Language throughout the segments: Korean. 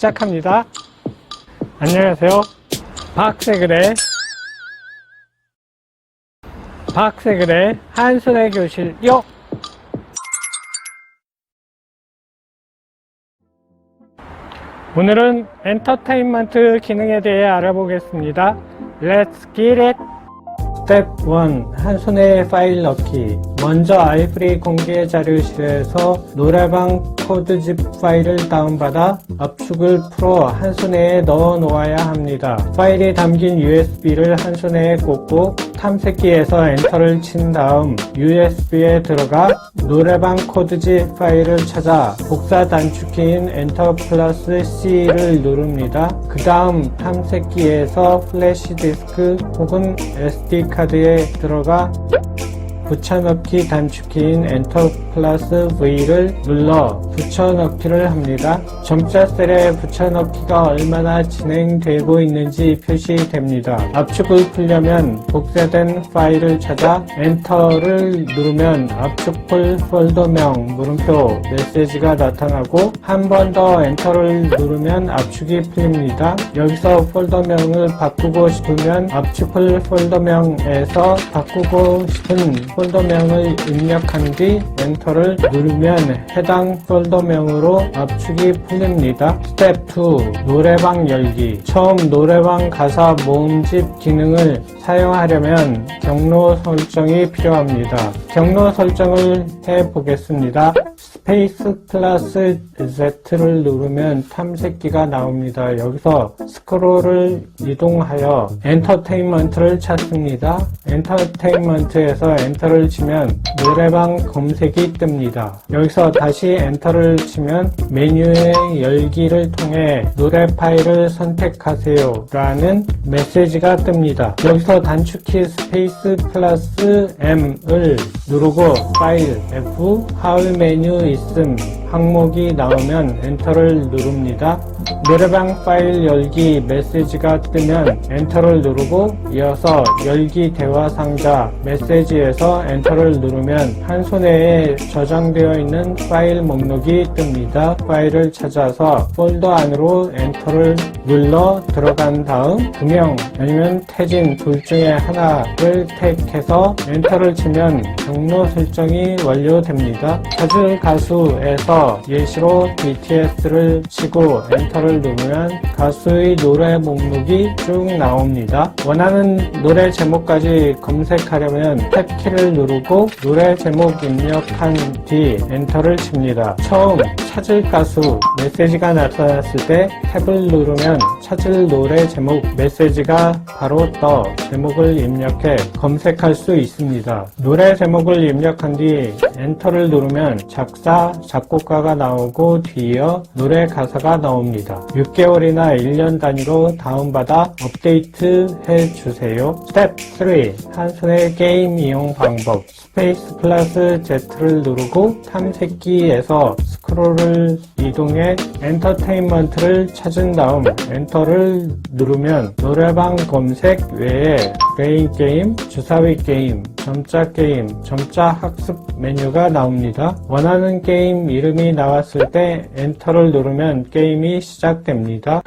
시작합니다. 안녕하세요. 박세글의 박세글의 한손의 교실요. 오늘은 엔터테인먼트 기능에 대해 알아보겠습니다. Let's get it! 스텝 1. 한 손에 파일 넣기. 먼저 아이프리 공개 자료실에서 노래방 코드집 파일을 다운받아 압축을 풀어 한 손에 넣어 놓아야 합니다. 파일이 담긴 USB를 한 손에 꽂고 탐색기에서 엔터를 친 다음 USB에 들어가 노래방 코드집 파일을 찾아 복사 단축키인 엔터 플러스 C를 누릅니다. 그 다음 탐색기에서 플래시 디스크 혹은 SD 카드에 들어가 붙여넣기 단축키인 엔터 플러스 V를 눌러 붙여넣기를 합니다. 점자 셀에 붙여넣기가 얼마나 진행되고 있는지 표시됩니다. 압축을 풀려면 복사된 파일을 찾아 엔터를 누르면 압축풀 폴더명 물음표 메시지가 나타나고 한 번 더 엔터를 누르면 압축이 풀립니다. 여기서 폴더명을 바꾸고 싶으면 압축풀 폴더명에서 바꾸고 싶은 폴더명을 입력한 뒤 엔터를 누르면 해당 폴더 명으로 압축이 풀립니다. 스텝 2. 노래방 열기. 처음 노래방 가사 모음집 기능을 사용하려면 경로 설정이 필요합니다. 경로 설정을 해 보겠습니다. 스페이스 플러스 Z를 누르면 탐색기가 나옵니다. 여기서 스크롤을 이동하여 엔터테인먼트를 찾습니다. 엔터테인먼트에서 엔터를 치면 노래방 검색이 뜹니다. 여기서 다시 엔터를 치면 메뉴의 열기를 통해 노래 파일을 선택하세요 라는 메시지가 뜹니다. 여기서 단축키 스페이스 플러스 M을 누르고 파일 F 하울 메뉴 있음 항목이 나오면 엔터를 누릅니다. 노래방 파일 열기 메시지가 뜨면 엔터를 누르고 이어서 열기 대화 상자 메시지에서 엔터를 누르면 한 손에 저장되어 있는 파일 목록이 뜹니다. 파일을 찾아서 폴더 안으로 엔터를 눌러 들어간 다음 금형 아니면 태진 둘 중에 하나를 택해서 엔터를 치면 경로 설정이 완료됩니다. 찾을 가수에서 예시로 BTS를 치고 엔터를 누르면 가수의 노래 목록이 쭉 나옵니다. 원하는 노래 제목까지 검색하려면 탭 키를 누르고 노래 제목 입력한 뒤 엔터를 칩니다. 처음 찾을 가수 메시지가 나타났을 때 탭을 누르면 찾을 노래 제목 메시지가 바로 떠 제목을 입력해 검색할 수 있습니다. 노래 제목을 입력한 뒤 엔터를 누르면 작사, 작곡 가가 나오고 뒤이어 노래 가사가 나옵니다. 6개월이나 1년 단위로 다운받아 업데이트 해주세요. 스텝 3. 한 손의 게임 이용 방법. 스페이스 플러스 Z를 누르고 탐색기에서 스크롤을 이동해 엔터테인먼트를 찾은 다음 엔터를 누르면 노래방 검색 외에 레인 게임, 주사위 게임, 점자 게임, 점자 학습 메뉴가 나옵니다. 원하는 게임 이름이 나왔을 때 엔터를 누르면 게임이 시작됩니다.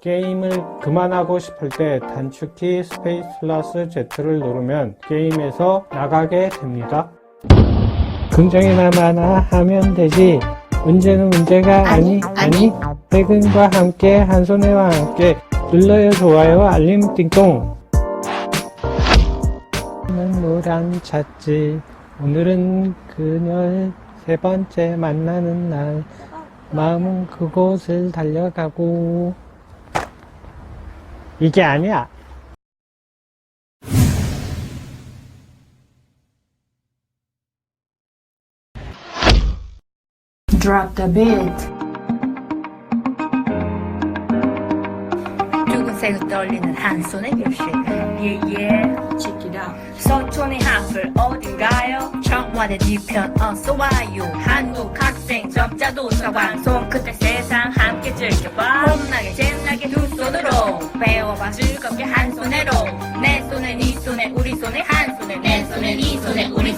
게임을 그만하고 싶을 때 단축키 스페이스 플러스 Z를 누르면 게임에서 나가게 됩니다. 긍정이나마나 하면 되지. 문제는 문제가 아니, 아니. 퇴근과 함께, 한손에와 함께 눌러요 좋아요, 알림 띵동. 는 노란 찾지. 오늘은 그녀를 세 번째 만나는 날. 마음은 그곳을 달려가고. 이게 아니야. Drop the beat. 붉은색을 떨리는 한 손의 교실 예예. Check it out. 서촌의 한풀 어딘가요? 청와대 뒤편 어서 와요. 한국 학생 점자도서 방송. 그때 세상 함께 즐겨봐. 홈나게 잼나게 두 손으로 배워봐. 즐겁게 한 손으로. 내 손에 네 손에 우리 손에 한 손에. 내 손에 네 손에 우리